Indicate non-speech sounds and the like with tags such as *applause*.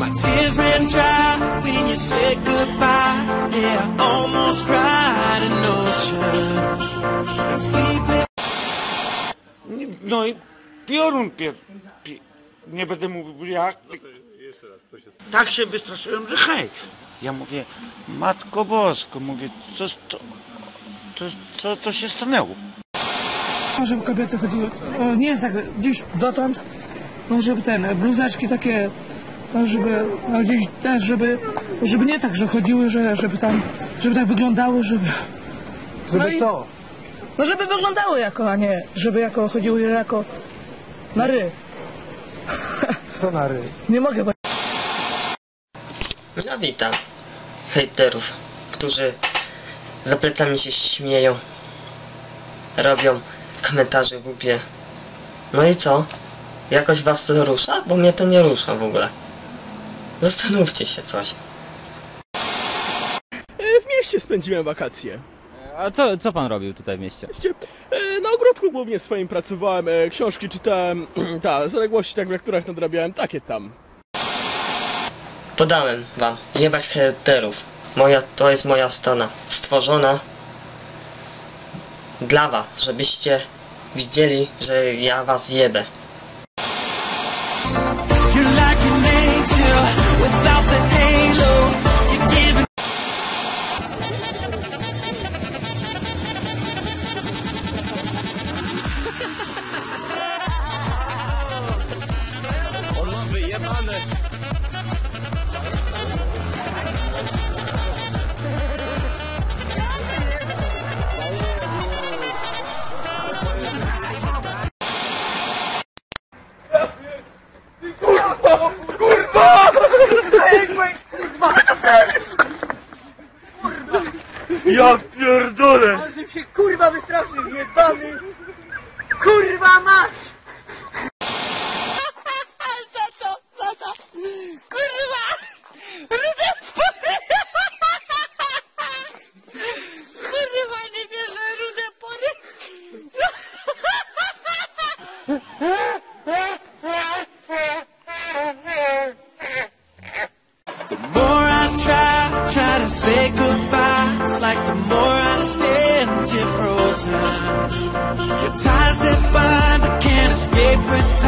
My tears ran dry when you said goodbye. Yeah, I almost cried in ocean. And sleeping. Nie- No i piorun pier... pi- Nie będę mówił jak. Tak się wystraszyłem, że hej. Ja mówię, Matko Bosko, mówię, co, to, co, co to się stanęło? żeby kobiety chodziły, nie jest tak, gdzieś dotąd, no żeby ten, bluzeczki takie, no żeby, no gdzieś też, żeby, żeby nie tak, że chodziły, że, żeby tam, żeby tak wyglądały, żeby... Żeby No i- to. No żeby wyglądały jako, a nie, żeby jako chodziły jako na ry. To na ryj. *laughs* Nie mogę, bo No witam hejterów, którzy za plecami się śmieją, robią komentarze głupie. No i co? Jakoś was to rusza? Bo mnie to nie rusza w ogóle. Zastanówcie się coś. E, W mieście spędziłem wakacje. A co, co pan robił tutaj w mieście? Wiecie, e, Na ogródku głównie swoim pracowałem, e, książki czytałem, *clears throat* ta, zaległości tak w lekturach nadrabiałem, takie tam. Podałem wam, jebać hejterów. Moja, to jest moja strona, stworzona dla was, żebyście widzieli, że ja was jebę. Ja pierdolę! Ale się kurwa wystraszył, jebany! Kurwa mać! The more I try, try to say goodbye, it's like the more I stand, you're frozen. Your ties that bind, I can't escape with time.